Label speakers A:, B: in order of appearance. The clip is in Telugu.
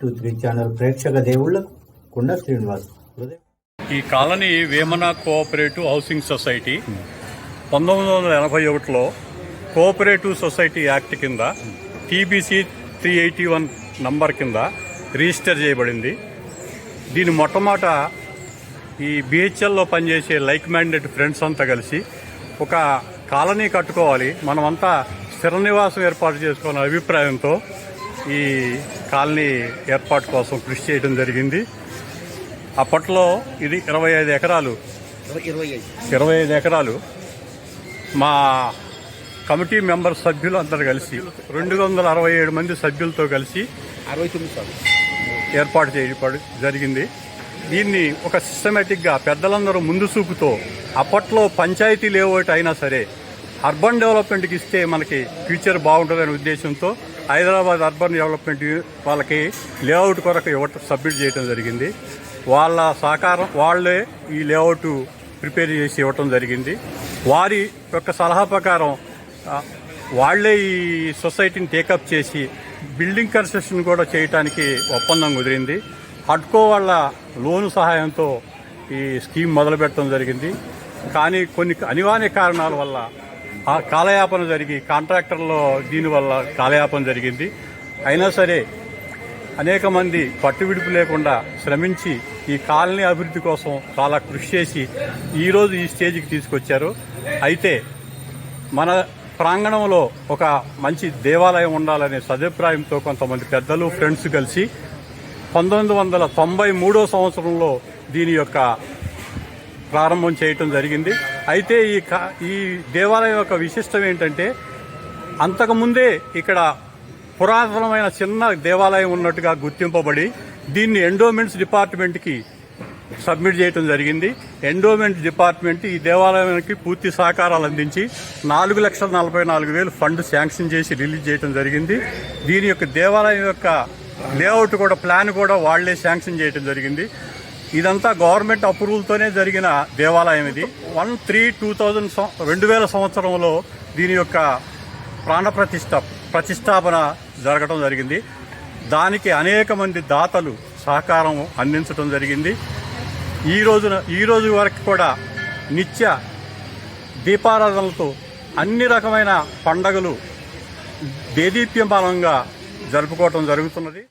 A: త్రీ ఛానల్ ప్రేక్షక దేవుళ్ళకు కుండ శ్రీనివాస్
B: ఈ colony Vemana cooperative housing society పంతొమ్మిది వందల ఎనభై ఒకటిలో కోఆపరేటివ్ సొసైటీ యాక్ట్ కింద TBC three eighty one number కింద రిజిస్టర్ చేయబడింది. దీని మొట్టమొదట ఈ బిహెచ్ఎల్లో పనిచేసే లైక్ మైండెడ్ ఫ్రెండ్స్ అంతా కలిసి ఒక కాలనీ కట్టుకోవాలి. మనమంతా స్థిర నివాసం ఏర్పాటు చేసుకోవాలనే అభిప్రాయంతో ఈ కాలనీ ఏర్పాటు కోసం కృషి చేయడం జరిగింది. అప్పట్లో ఇది ఇరవై ఐదు ఎకరాలు.
C: ఇరవై ఐదు
B: ఎకరాలు. మా కమిటీ మెంబర్ సభ్యులు అందరు కలిసి రెండు వందల అరవై ఏడు మంది సభ్యులతో కలిసి
C: అరవై తొమ్మిది
B: ఏర్పాటు చేయబడి జరిగింది. దీన్ని ఒక సిస్టమేటిక్గా పెద్దలందరూ ముందు చూపుతో అప్పట్లో పంచాయతీ లేఅవుట్ అయినా సరే అర్బన్ డెవలప్మెంట్కి ఇస్తే మనకి ఫ్యూచర్ బాగుంటుందనే ఉద్దేశంతో హైదరాబాద్ అర్బన్ డెవలప్మెంట్ వాళ్ళకి లేఅవుట్ కొరకు ఇవ్వటం సబ్మిట్ చేయడం జరిగింది. వాళ్ళ సహకారం వాళ్ళే ఈ లేఅవుట్ ప్రిపేర్ చేసి ఇవ్వటం జరిగింది. వారి యొక్క సలహా ప్రకారం వాళ్ళే ఈ సొసైటీని టేకప్ చేసి బిల్డింగ్ కన్స్ట్రక్షన్ కూడా చేయడానికి ఒప్పందం కుదిరింది. హడ్కో వాళ్ళ లోను సహాయంతో ఈ స్కీమ్ మొదలు పెట్టడం జరిగింది. కానీ కొన్ని అనివార్య కారణాల వల్ల ఆ కాలయాపన జరిగి కాంట్రాక్టర్లో దీనివల్ల కాలయాపన జరిగింది. అయినా సరే అనేక మంది పట్టువిడుపు లేకుండా శ్రమించి ఈ కాలనీ అభివృద్ధి కోసం చాలా కృషి చేసి ఈరోజు ఈ స్టేజ్కి తీసుకొచ్చారు. అయితే మన ప్రాంగణంలో ఒక మంచి దేవాలయం ఉండాలనే సదభిప్రాయంతో కొంతమంది పెద్దలు ఫ్రెండ్స్ కలిసి పంతొమ్మిది వందల తొంభై మూడో సంవత్సరంలో దీని యొక్క ప్రారంభం చేయటం జరిగింది. అయితే ఈ ఈ దేవాలయం యొక్క విశిష్టం ఏంటంటే అంతకుముందే ఇక్కడ పురాతనమైన చిన్న దేవాలయం ఉన్నట్టుగా గుర్తింపబడి దీన్ని ఎండోమెంట్స్ డిపార్ట్మెంట్కి సబ్మిట్ చేయడం జరిగింది. ఎండోమెంట్ డిపార్ట్మెంట్ ఈ దేవాలయానికి పూర్తి సహకారాలు అందించి నాలుగు లక్షల నలభై నాలుగు వేలు ఫండ్ శాంక్షన్ చేసి రిలీజ్ చేయడం జరిగింది. దీని యొక్క దేవాలయం యొక్క లేఅవుట్ కూడా ప్లాన్ కూడా వాళ్ళే శాంక్షన్ చేయడం జరిగింది. ఇదంతా గవర్నమెంట్ అప్రూవల్తోనే జరిగిన దేవాలయం ఇది. వన్ త్రీ టూ థౌజండ్ రెండు వేల సంవత్సరంలో దీని యొక్క ప్రాణ ప్రతిష్ట ప్రతిష్టాపన జరగడం జరిగింది. దానికి అనేక మంది దాతలు సహకారం అందించడం జరిగింది. ఈ రోజున ఈ రోజు వరకు కూడా నిత్య దీపారాధనలతో అన్ని రకమైన పండగలు దేదీప్యమానంగా జరుపుకోవటం జరుగుతున్నది.